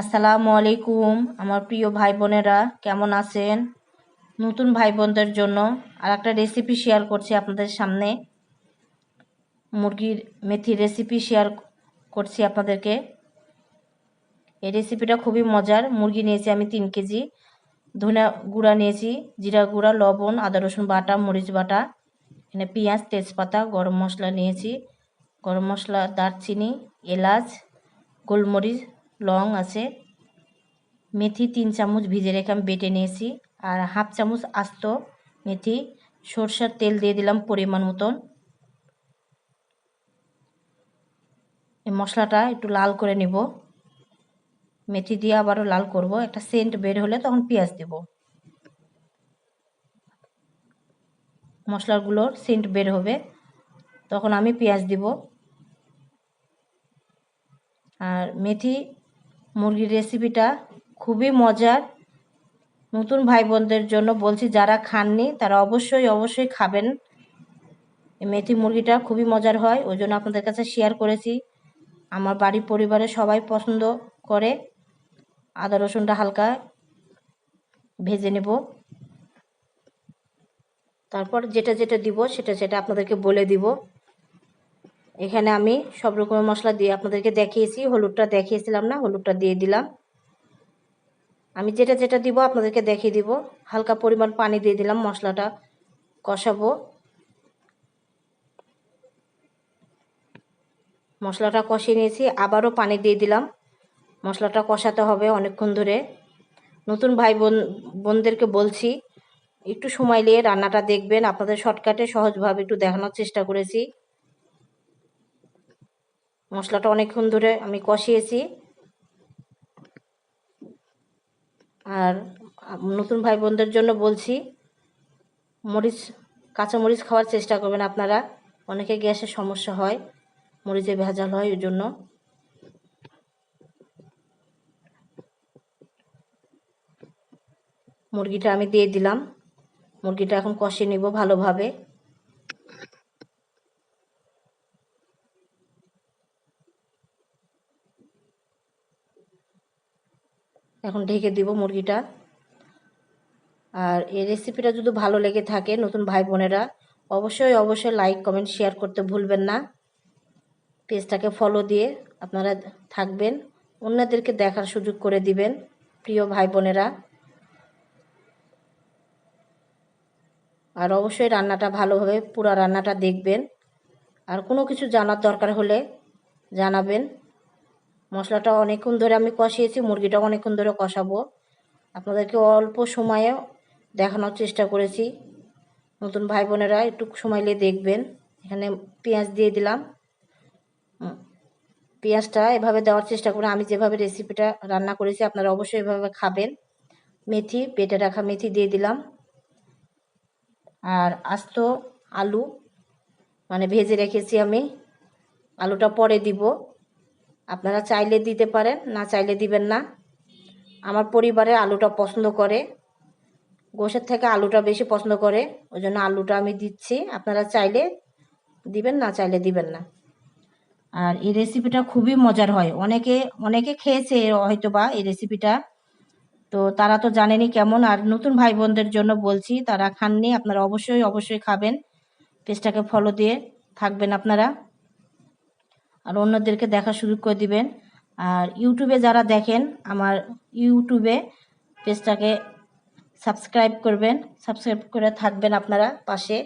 আসসালামু আলাইকুম, আমার প্রিয় ভাই বোনেরা কেমন আছেন? নতুন ভাই বোনদের জন্য আর একটা রেসিপি শেয়ার করছি আপনাদের সামনে। মুরগির মেথি রেসিপি শেয়ার করছি আপনাদেরকে। এই রেসিপিটা খুবই মজার। মুরগি নিয়েছি আমি তিন কেজি, ধনে গুঁড়া নিয়েছি, জিরা গুঁড়া, লবণ, আদা, রসুন বাটা, মরিচ বাটা, এখানে পেঁয়াজ, তেজপাতা, গরম মশলা নিয়েছি। গরম মশলা, দারচিনি, এলাচ, গোলমরিচ লং আছে। মেথি তিন চামচ ভিজে রেখে আমি বেটে নিয়েছি। আর হাফ চামচ আস্ত মেথি, সরষার তেল দিয়ে দিলাম পরিমাণ মতন। এই মশলাটা একটু লাল করে নিব। মেথি দিয়ে আবারও লাল করব। একটা সেন্ট বের হলে তখন পেঁয়াজ দেব। মশলাগুলোর সেন্ট বের হবে। তখন আমি পেঁয়াজ দিব। আর মেথি মুরগির রেসিপিটা খুবই মজার। নতুন ভাই বোনদের জন্য বলছি, যারা খাননি, তারা অবশ্যই অবশ্যই খাবেন। মেথি মুরগিটা খুবই মজার হয়, ওই জন্য আপনাদের কাছে শেয়ার করেছি। আমার বাড়ির পরিবারে সবাই পছন্দ করে। আদা রসুনটা হালকা ভেজে নেব। তারপর যেটা যেটা দিব, সেটা সেটা আপনাদেরকে বলে দিব। এখানে আমি সব রকমের মশলা দিয়ে আপনাদেরকে দেখিয়েছি, হলুদটা দেখিয়েছিলাম না, হলুদটা দিয়ে দিলাম। আমি যেটা যেটা দিব আপনাদেরকে দেখিয়ে দিব। হালকা পরিমাণ পানি দিয়ে দিলাম, মশলাটা কষাবো। মশলাটা কষিয়ে নিয়েছি, আবারও পানি দিয়ে দিলাম। মশলাটা কষাতে হবে অনেকক্ষণ ধরে। নতুন ভাই বোন, বোনদেরকে বলছি, একটু সময় নিয়ে রান্নাটা দেখবেন। আপনাদের শর্টকাটে সহজভাবে একটু দেখানোর চেষ্টা করেছি। মশলাটা অনেকক্ষণ ধরে আমি কষিয়েছি। আর নতুন ভাই বোনদের জন্য বলছি, মরিচ, কাঁচা মরিচ খাওয়ার চেষ্টা করবেন আপনারা। অনেকে গ্যাসের সমস্যা হয়, মরিচে ভেজাল হয় ওই জন্য। মুরগিটা আমি দিয়ে দিলাম। মুরগিটা এখন কষিয়ে নিব ভালোভাবে। এখন ঢেকে দিব মুরগিটা। আর এই রেসিপিটা যদি ভালো লেগে থাকে নতুন ভাই বোনেরা, অবশ্যই অবশ্যই লাইক কমেন্ট শেয়ার করতে ভুলবেন না। পেজটাকে ফলো দিয়ে আপনারা থাকবেন, অন্যদেরকে দেখার সুযোগ করে দিবেন, প্রিয় ভাই বোনেরা। আর অবশ্যই রান্নাটা ভালোভাবে, পুরো রান্নাটা দেখবেন। আর কোনো কিছু জানার দরকার হলে জানাবেন। মশলাটা অনেকক্ষণ ধরে আমি কষিয়েছি মুরগিটা অনেকক্ষণ ধরে কষাবো। আপনাদেরকে অল্প সময়ে দেখানোর চেষ্টা করেছি। নতুন ভাই বোনেরা একটু সময় নিয়ে দেখবেন। এখানে পেঁয়াজ দিয়ে দিলাম। পেঁয়াজটা এভাবে দেওয়ার চেষ্টা করে আমি যেভাবে রেসিপিটা রান্না করেছি, আপনারা অবশ্যই এভাবে খাবেন। মেথি পেটে রাখা মেথি দিয়ে দিলাম। আর আস্ত আলু মানে ভেজে রেখেছি আমি। আলুটা পরে দিব। আপনারা চাইলে দিতে পারেন, না চাইলে দিবেন না। আমার পরিবারে আলুটা পছন্দ করে, গোশের থেকে আলুটা বেশি পছন্দ করে ওই জন্য আলুটা আমি দিচ্ছি। আপনারা চাইলে দিবেন, না চাইলে দিবেন না। আর এই রেসিপিটা খুবই মজার হয়। অনেকে অনেকে খেয়েছে হয়তো বা এই রেসিপিটা তো তারা তো জানেনি কেমন। আর নতুন ভাই বোনদের জন্য বলছি, তারা খাননি, আপনারা অবশ্যই অবশ্যই খাবেন। পেজটাকে ফলো দিয়ে থাকবেন আপনারা। আর অন্যদেরকে দেখা শুরু করে দিবেন। আর ইউটিউবে যারা দেখেন, আমার ইউটিউবে পেজটাকে সাবস্ক্রাইব করবেন। সাবস্ক্রাইব করে থাকবেন আপনারা পাশে।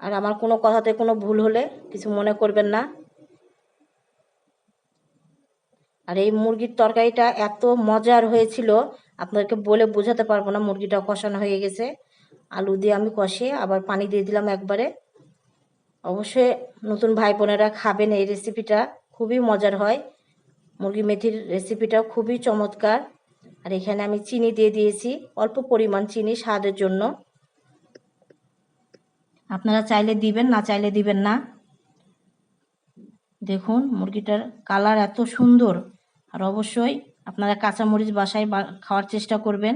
আর আমার কোনো কথাতে কোনো ভুল হলে কিছু মনে করবেন না। আর এই মুরগির তরকারিটা এত মজার হয়েছিল, আপনাদেরকে বলে বোঝাতে পারব না মুরগিটা কষানো হয়ে গেছে। আলু দিয়ে আমি কষিয়ে আবার পানি দিয়ে দিলাম একবারে। অবশ্যই নতুন ভাই বোনেরা খাবেন এই রেসিপিটা খুবই মজার হয়। মুরগি মেথির রেসিপিটা খুবই চমৎকার। আর এখানে আমি চিনি দিয়ে দিয়েছি, অল্প পরিমাণ চিনি স্বাদের জন্য। আপনারা চাইলে দিবেন, না চাইলে দিবেন না। দেখুন, মুরগিটার কালার এত সুন্দর। আর অবশ্যই আপনারা কাঁচা মরিচ বাসায় খাওয়ার চেষ্টা করবেন।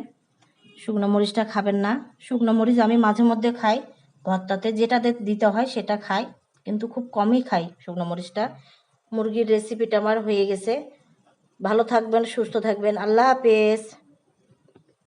শুকনো মরিচটা খাবেন না। শুকনো মরিচ আমি মাঝে মধ্যে খাই। ভর্তাতে যেটা দিতে হয় সেটা খাই, কিন্তু খুব কমই খাই শুকনো মরিচটা। মুরগির রেসিপিটা আমার হয়ে গেছে। ভালো থাকবেন, সুস্থ থাকবেন। আল্লাহ হাফেজ।